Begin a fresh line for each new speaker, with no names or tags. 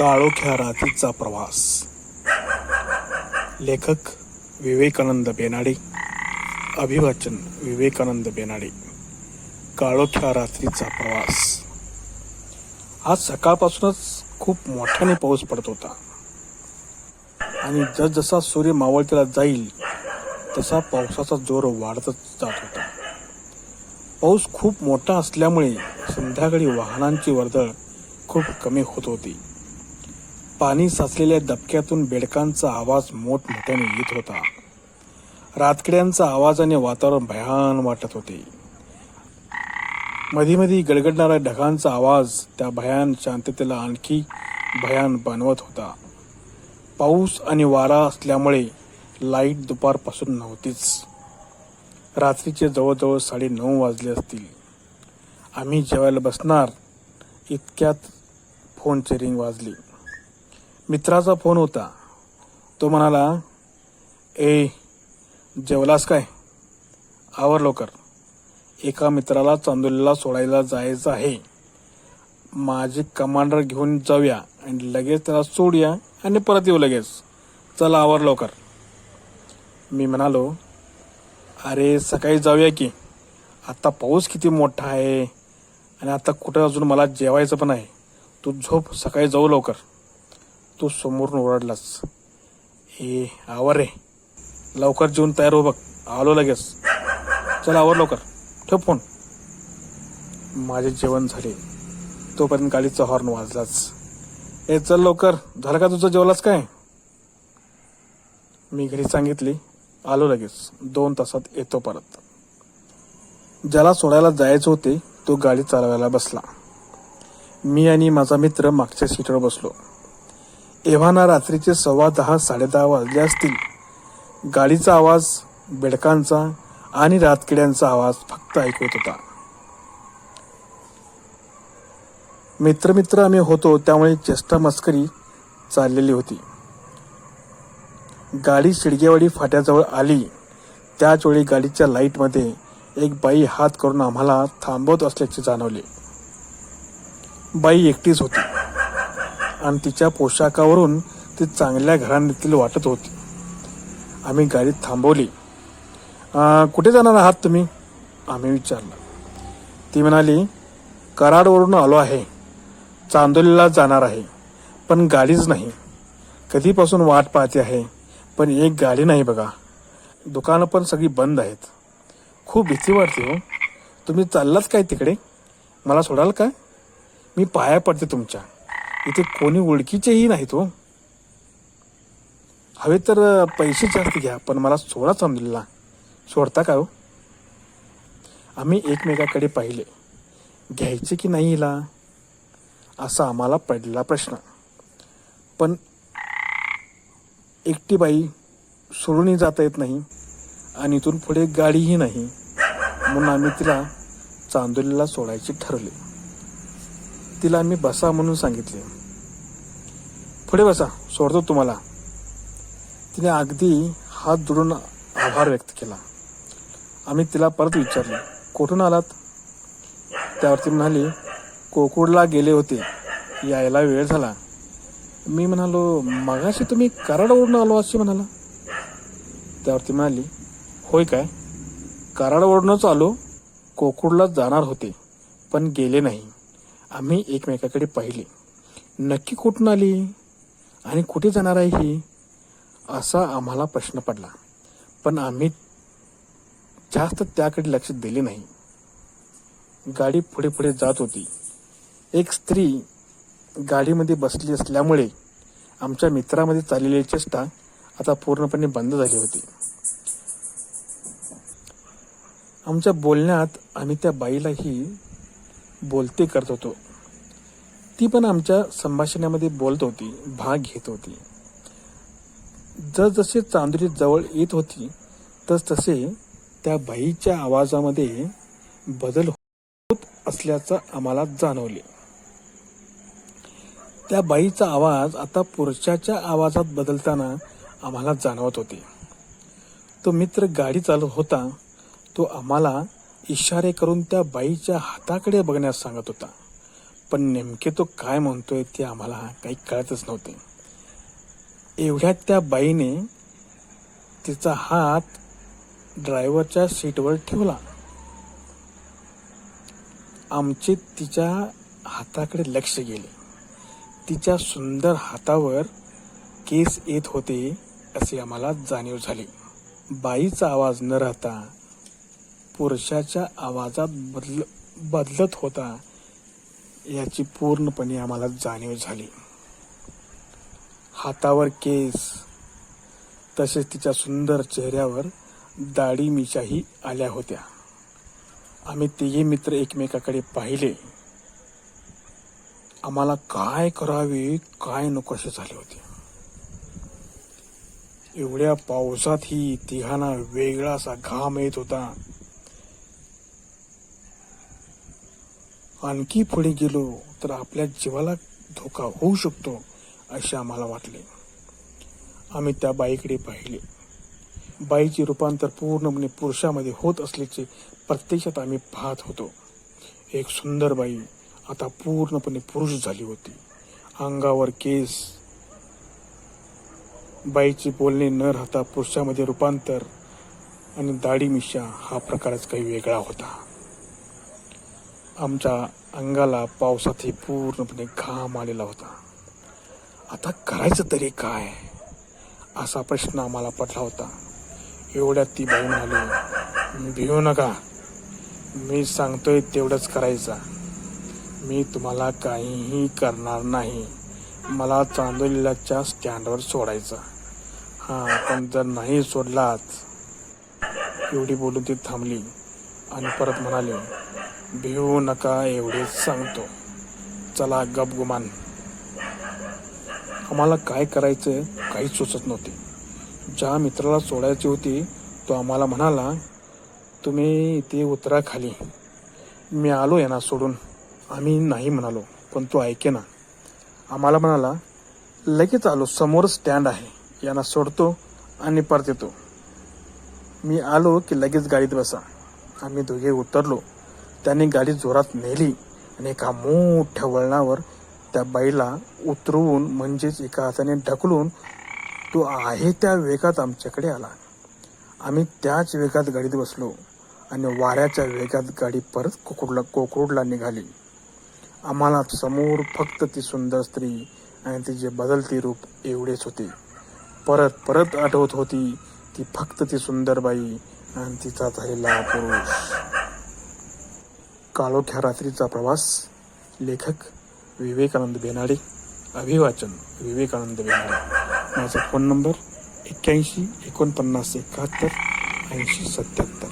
काळोख्या रात्रीचा प्रवास. लेखक विवेकानंद बेनाडे. अभिवाचन विवेकानंद बेनाडे. काळोख्या रात्रीचा प्रवास. आज सकाळपासूनच खूप मोठ्याने पाऊस पडत होता. आणि जसजसा सूर्य मावळतीला जाईल तसा पावसाचा जोर वाढतच जात होता. पाऊस खूप मोठा असल्यामुळे संध्याकाळी वाहनांची वर्दळ खूप कमी होत होती. पाणी साचलेल्या दबक्यातून बेडकांचा आवाज मोठमोठ्याने येत होता. रातकिड्यांचा आवाजाने वातावरण भयान वाटत होते. मधी मधी गडगडणाऱ्या ढगांचा आवाज त्या भयान शांततेला आणखी भयान बनवत होता. पाऊस आणि वारा असल्यामुळे लाइट दुपारपासून नव्हतीच. रात्रीचे जवळजवळ साडे नऊ वाजले असतील. आम्ही जेवायला बसणार इतक्यात फोनचे रिंग वाजली. मित्राचा फोन होता. तो म्हणाला ए जेवलास काय? आवर लवकर. एका मित्राला चांदोलीला सोडायला जायचं आहे. माझे कमांडर घेऊन जाऊया आणि लगेच त्याला सोडूया आणि परत येऊ लगेच. चला आवर लवकर. मी म्हणालो अरे सकाळी जाऊया की. आत्ता पाऊस किती मोठा आहे आणि आता कुठं अजून मला जेवायचं पण आहे. तू झोप सकाळी जाऊ लवकर. तू समोरून ओरडलास. हे आवर रे लवकर जेवून तयार हो बघ. आलो लगेच. चल आवर लवकर. ठेव फोन. माझे जेवण झाले. तोपर्यंत गाडीचा हॉर्न वाजलाच. ए चल लवकर. झालं का तुझं जेवलाच काय? मी घरी सांगितली. आलो लगेच. दोन तासात येतो परत. ज्याला सोडायला जायचं होते तो गाडी चालवायला बसला. मी आणि माझा मित्र मागच्या सीटवर बसलो. एव्हाना रात्रीचे सव्वा दहा साडेदहा वाजले असतील. गाडीचा आवाज बेडकांचा आणि रातकिड्यांचा आवाज फक्त ऐकवत होता. मित्र मित्र आम्ही होतो त्यामुळे चेष्टा मस्करी चाललेली होती. गाडी शिडगेवाडी फाट्याजवळ आली. त्याच वेळी गाडीच्या लाईटमध्ये एक बाई हात करून आम्हाला थांबवत असल्याचे जाणवले. बाई एकटीच होती. आणि तिच्या पोशाखावरून ती चांगल्या घराण्यातील वाटत होती. आम्ही गाडी थांबवली. कुठे जाणार आहात तुम्ही? आम्ही विचारलं. ती म्हणाली कराडवरून आलो आहे. चांदोलीला जाणार आहे. पण गाडीच नाही. कधीपासून वाट पाहते आहे पण एक गाडी नाही बघा. दुकानं पण सगळी बंद आहेत. खूप भीती वाटते हो. तुम्ही चाललात काय तिकडे? मला सोडाल काय? मी पाया पडते तुमच्या. इथे कोणी ओळखीचेही नाहीत हो. हवे तर पैसे जास्त घ्या पण मला सोडा समजलेला. सोडता का हो? आम्ही एकमेकाकडे पाहिले. घ्यायचे की नाही हिला? असा आम्हाला पडलेला प्रश्न. पण एकटी बाई सोडूनही जाता येत नाही आणि इथून पुढे गाडीही नाही. म्हणून आम्ही तिला चांदोलीला सोडायचे ठरले. तिला आम्ही बसा म्हणून सांगितले. पुढे बसा सोडतो तुम्हाला. तिने अगदी हात जोडून आभार व्यक्त केला. आम्ही तिला परत विचारले कुठून आलात? त्यावरती म्हणाली कोकुडला गेले होते. यायला वेळ झाला. मी म्हणालो मगाशी तुम्ही कराडवरून आलो असे म्हणाला. त्यावरती म्हणाली होय काय? कराडवरूनच आलो. कोकुडला जाणार होते पण गेले नाही. आम्ही एकमेकाकडे पाहिले. नक्की कुठून आली? आणि कुठे जाणार आहे ही? असा आम्हाला प्रश्न पडला. पण आम्ही जास्त त्याकडे लक्ष दिले नाही. गाडी पुढे पुढे जात होती. एक स्त्री गाडीमध्ये बसली असल्यामुळे आमच्या मित्रामध्ये चाललेली चेष्टा आता पूर्णपणे बंद झाली होती. आमच्या बोलण्यात आम्ही त्या बाईलाही बोलते करत होतो. ती पण आमच्या संभाषणामध्ये बोलत होती भाग घेत होती. जसजसे चांदोली जवळ येत होती तस तसे त्या बाईच्या आवाजामध्ये बदल होत असल्याचं आम्हाला जाणवले. त्या बाईचा आवाज आता पुरुषाच्या आवाजात बदलताना आम्हाला जाणवत होते. तो मित्र गाडी चालत होता तो आम्हाला इशारे करून त्या बाईच्या हाताकडे बघण्यास सांगत होता. पण नेमके तो काय म्हणतोय ते आम्हाला काही कळतच नव्हते. एवढ्यात त्या बाईने तिचा हात ड्रायव्हरच्या सीटवर ठेवला. आमचे तिच्या हाताकडे लक्ष गेले. तिच्या सुंदर हातावर केस येत होते असे आम्हाला जाणीव झाली. बाईचा आवाज न राहता पुरुषाच्या आवाजात बदल बदलत होता. याची पूर्णपणे आम्हाला जाणीव झाली. हातावर केस तसेच तिच्या सुंदर चेहऱ्यावर दाढी मिशाही आल्या होत्या. आम्ही तिघे मित्र एकमेकाकडे पाहिले. आम्हाला काय करावे काय नकोसे झाले होते. एवढ्या पावसातही तिघांना वेगळा असा घाम येत होता. आणखी पुढे गेलो तर आपल्या जीवाला धोका होऊ शकतो असे आम्हाला वाटले. आम्ही त्या बाईकडे पाहिले. बाईचे रूपांतर पूर्णपणे पुरुषामध्ये होत असल्याचे प्रत्यक्षात आम्ही पाहत होतो. एक सुंदर बाई आता पूर्णपणे पुरुष झाली होती. अंगावर केस. बाईचे बोलणे न राहता पुरुषामध्ये रूपांतर आणि दाढी मिशा हा प्रकारच काही वेगळा होता. आमच्या अंगाला पावसातही पूर्णपणे घाम आलेला होता. आता करायचं तरी काय? असा प्रश्न आम्हाला पडला होता. एवढ्यात ती बाई म्हणाली भिऊ नका. मी सांगतोय तेवढंच करायचं. मी तुम्हाला काहीही करणार नाही. मला चांदोलीलाच्या स्टँडवर सोडायचं. हां पण जर नाही सोडलात. एवढी बोलून ती थांबली आणि परत म्हणाली भिवू नका एवढेच सांगतो. चला गपगुमान. आम्हाला काय करायचं काहीच सुचत नव्हते. ज्या मित्राला सोडायची होती तो आम्हाला म्हणाला तुम्ही इथे उतरा खाली. मी आलो यांना सोडून. आम्ही नाही म्हणालो पण तो ऐके ना. आम्हाला म्हणाला लगेच आलो समोर स्टँड आहे. यांना सोडतो आणि परत येतो. मी आलो की लगेच गाडीत बसा. आम्ही दोघे उतरलो. त्याने गाडी जोरात नेली आणि एका मोठ्या वळणावर त्या बाईला उतरवून म्हणजेच एका हाताने ढकलून तो आहे त्या वेगात आमच्याकडे आला. आम्ही त्याच वेगात गाडीत बसलो आणि वाऱ्याच्या वेगात गाडी परत कोकुडला कोकरूडला निघाली. आम्हाला समोर फक्त ती सुंदर स्त्री आणि तिचे बदलते रूप एवढेच होते. परत परत आठवत होती ती फक्त ती सुंदर बाई आणि तिचा झालेला पुरुष. काळोख्या रात्रीचा प्रवास. लेखक विवेकानंद बेनाडे. अभिवाचन विवेकानंद बेनाडे. माझा फोन नंबर एक्क्याऐंशी एकोणपन्नास एकाहत्तर ऐंशी सत्याहत्तर.